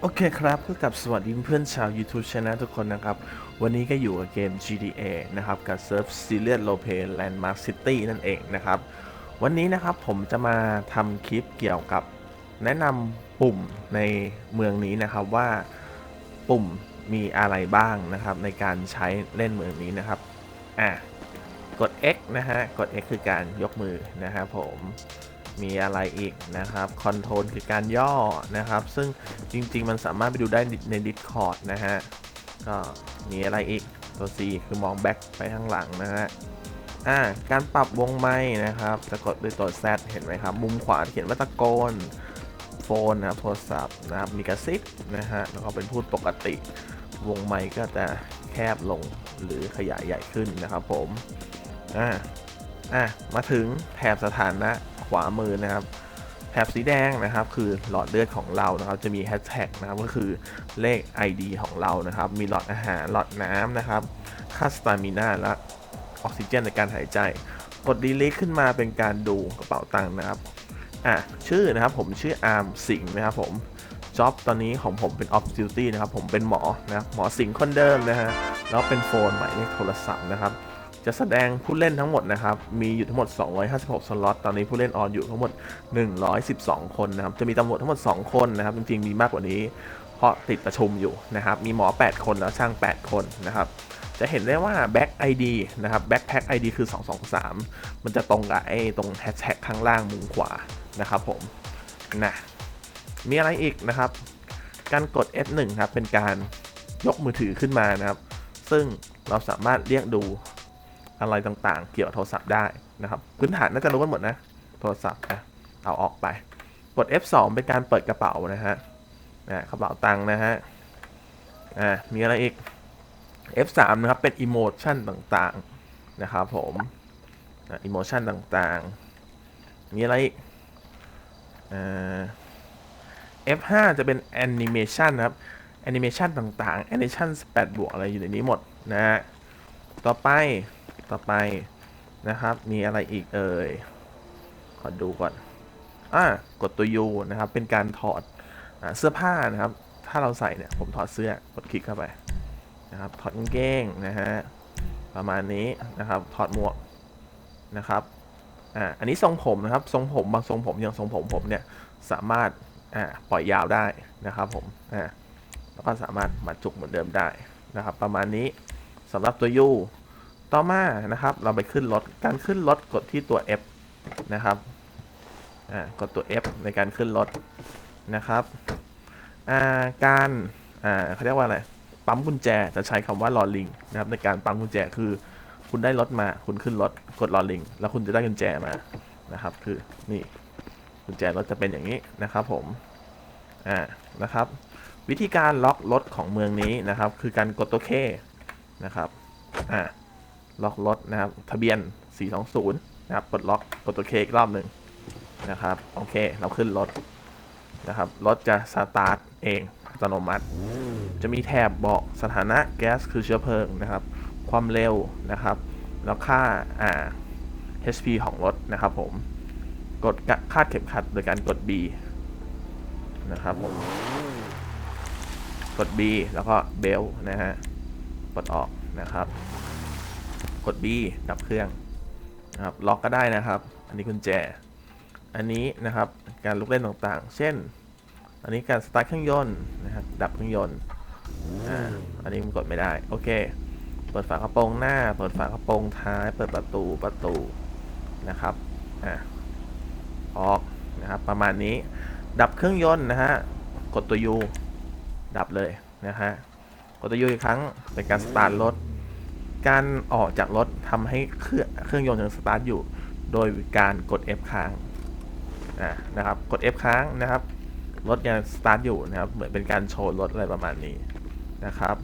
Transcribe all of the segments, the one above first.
โอเคครับก็กลับสวัสดีเพื่อนชาว YouTube Channel ทุกคนนะครับ วันนี้ก็อยู่กับเกม GTA นะครับ กับเซิร์ฟ Serious r o l e p l a y Landmark City นั่นเองนะครับ วันนี้นะครับผมจะมาทำคลิปเกี่ยวกับแนะนำปุ่มในเมืองนี้นะครับว่าปุ่มมีอะไรบ้างนะครับ ในการใช้เล่นเมืองนี้นะครับ อะ กด X นะฮะ กด X คือการยกมือนะครับผม มีอะไรอีกนะครับคอนโทรลคือการย่อนะครับ ซึ่งจริง ๆ มันสามารถไปดูได้ใน Discord นะฮะ ก็มีอะไรอีกตัว C คือมองแบ็คไปข้างหลังนะฮะอ่าการปรับวงไม้นะครับจะกดด้วยตัว Z เห็นไหมครับ มุมขวาเขียนว่าตะโกนโฟนนะครับโทรศัพท์นะครับมีกระซิบนะฮะแล้วก็เป็นพูดปกติ วงไม้ก็จะแคบลงหรือขยายใหญ่ขึ้นนะครับผมอ่าอะมาถึงแถบสถานะ ขวามือนะครับแถบสีแดงนะครับคือหลอดเลือดของเรานะครับจะมีแฮชแท็กนะครับก็คือเลข ID ของเรานะครับ มีหลอดอาหารหลอดน้ำนะครับค่าสตามิน่าและออกซิเจนในการหายใจ กดดีลิทขึ้นมาเป็นการดูกระเป๋าตังค์นะครับอะชื่อนะครับผมชื่ออาร์มสิงห์นะครับผมจ็อบตอนนี้ของผมเป็น off duty นะครับผมเป็นหมอนะหมอสิงห์คนเดิมนะฮะแล้วเป็นโฟนหมายเลขโทรศัพท์นะครับ จะแสดงผู้เล่นทั้งหมดนะครับ มีอยู่ทั้งหมด 256 สล็อต ตอนนี้ผู้เล่นออนอยู่ทั้งหมด 112 คนนะครับ จะมีตำรวจทั้งหมด 2 คนนะครับ จริงๆ มีมากกว่านี้ เพราะติดประชุมอยู่นะครับ มีหมอ 8 คนแล้วช่าง 8 คนนะครับ จะเห็นได้ว่า Back ID นะครับ Backpack ID คือ 223 มันจะตรงกับไอ้ตรงแฮชแท็กข้างล่างมุมขวานะครับผม นะ มีอะไรอีกนะครับ การกด F1 ครับ เป็นการยกมือถือขึ้นมานะครับ ซึ่งเราสามารถเรียกดู อะไรต่างๆ เกี่ยวโทรศัพท์ได้นะครับ พื้นฐานน่าจะรู้กันหมดนะ โทรศัพท์นะเอาออกไป กด F2 เป็นการเปิดกระเป๋านะฮะนะกระเป๋าตังค์นะฮะอ่ามีอะไรอีก F3 นะครับ เป็นอิโมชันต่างๆ นะครับผมอิโมชันต่างๆ มีอะไรอีกอ่า F5 จะเป็นแอนิเมชันนะครับแอนิเมชันต่างๆแอนิเมชัน8บวกอะไรอยู่ในนี้หมดนะฮะ ต่อไป ต่อไปนะครับ มีอะไรอีกเอ่ย ขอดูก่อน อ่ากดตัว U นะครับ เป็นการถอดอเสื้อผ้านะครับ ถ้าเราใส่เนี่ย ผมถอดเสื้อ กดคลิกเข้าไปนะครับ ถอดกางเกงนะฮะ ประมาณนี้นะครับ ถอดหมวกนะครับ อ่า อันนี้ทรงผมนะครับ ทรงผมบางทรงผมอย่างทรงผมผมเนี่ย สามารถ อ่า ปล่อยยาวได้นะครับผม อ่า แล้วก็สามารถมัดจุกเหมือนเดิมได้นะครับ ประมาณนี้สำหรับตัว U ต่อมานะครับ เราไปขึ้นรถ การขึ้นรถกดที่ตัว F นะครับ อ่ากดตัว F ในการขึ้นรถนะครับ อ่า การ อ่าเขาเรียกว่าอะไร ปั๊มกุญแจ จะใช้คำว่าลอลิงนะครับ ในการปั๊มกุญแจคือ คุณได้รถมา คุณขึ้นรถ กดลอลิง แล้วคุณจะได้กุญแจมา นะครับ คือ นี่ กุญแจรถจะเป็นอย่างนี้นะครับ ผม อ่า นะครับ วิธีการล็อกรถของเมืองนี้นะครับ คือการกดตัว K นะครับ อ่า ล็อกรถนะครับ ทะเบียน 420 นะครับปลดล็อก กดตัวเคอีกรอบหนึ่งนะครับ โอเค เราขึ้นรถนะครับ รถจะสตาร์ทเองอัตโนมัติ จะมีแถบบอกสถานะแก๊สคือเชื้อเพลิงนะครับ ความเร็วนะครับ แล้วค่าอ่า HP ของรถนะครับผม กดคาดเข็มขัดโดยการกด B นะครับผม กด B แล้วก็เบลนะฮะ กดออกนะครับ กด B ดับเครื่องนะครับล็อกก็ได้นะครับ อันนี้กุญแจ อันนี้นะครับการลุกเล่นต่างๆ เช่น อันนี้การสตาร์ทเครื่องยนต์นะครับดับเครื่องยนต์อ่าอันนี้มันกดไม่ได้โอเค เปิดฝากระโปรงหน้า เปิดฝากระโปรงท้าย เปิดประตูประตูนะครับอ่าออกนะครับประมาณนี้ดับเครื่องยนต์นะฮะกดตัว U ดับเลยนะฮะกดตัว U อีกครั้งเป็นการสตาร์ทรถ การออกจากรถทำให้เครื่องเครื่องยนต์ยังสตาร์ทอยู่ โดยการกด F ค้างนะครับ กด F ค้างนะครับ รถยังสตาร์ทอยู่นะครับ เหมือนเป็นการโชว์รถอะไรประมาณนี้นะครับ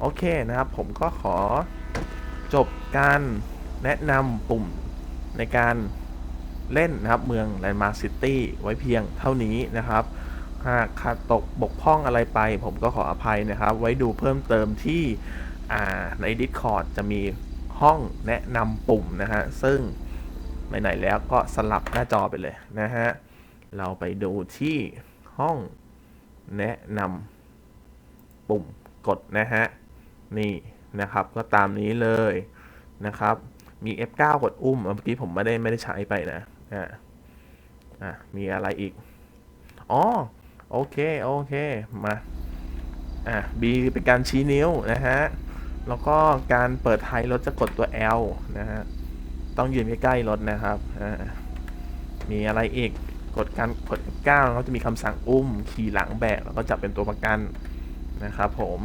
โอเคนะครับ ผมก็ขอจบการแนะนำปุ่มในการเล่นนะครับ เมืองแลนด์มาร์คซิตี้ไว้เพียงเท่านี้นะครับ หากขาดตกบกพร่องอะไรไป ผมก็ขออภัยนะครับ ไว้ดูเพิ่มเติมที่ ใน Discord จะมีห้องแนะนำปุ่มนะฮะ ซึ่งไหนๆแล้วก็สลับหน้าจอไปเลยนะฮะ เราไปดูที่ห้องแนะนำปุ่มกดนะฮะ นี่นะครับ ก็ตามนี้เลยนะครับ มี F9 กดอุ้มเมื่อกี้ผมไม่ได้ไม่ได้ใช้ไปนะอ่าอะมีอะไรอีก อ๋อ โอเค โอเค มา อะ B เป็นการชี้นิ้วนะฮะ แล้วก็การเปิดไทยรถจะกดตัว L นะฮะ ต้องยืนใกล้ๆรถนะครับมีอะไรอีก กดการกด F9 แล้วก็จะมีคำสั่งอุ้ม ขี่หลังแบก แล้วก็จับเป็นตัวประกันนะครับผม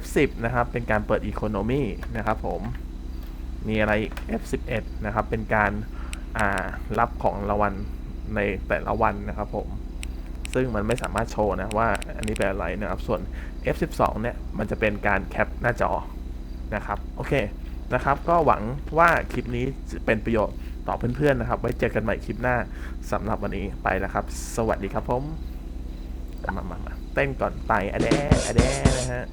F10 นะครับ เป็นการเปิด Economy นะครับผม มีอะไรอีก F11 นะครับ เป็นการารับของรางวัลในแต่ละวันนะครับผม ซึ่งมันไม่สามารถโชว์นะว่าอันนี้เป็นอะไรนะครับ ส่วน F12 เนี่ยมันจะเป็นการแคปหน้าจอนะครับ โอเคนะครับ ก็หวังว่าคลิปนี้เป็นประโยชน์ต่อเพื่อนๆนะครับ ไว้เจอกันใหม่คลิปหน้าสำหรับวันนี้ไปแล้วครับ สวัสดีครับผมมามามาเต้นก่อนไปอะแดอะแดนะฮะ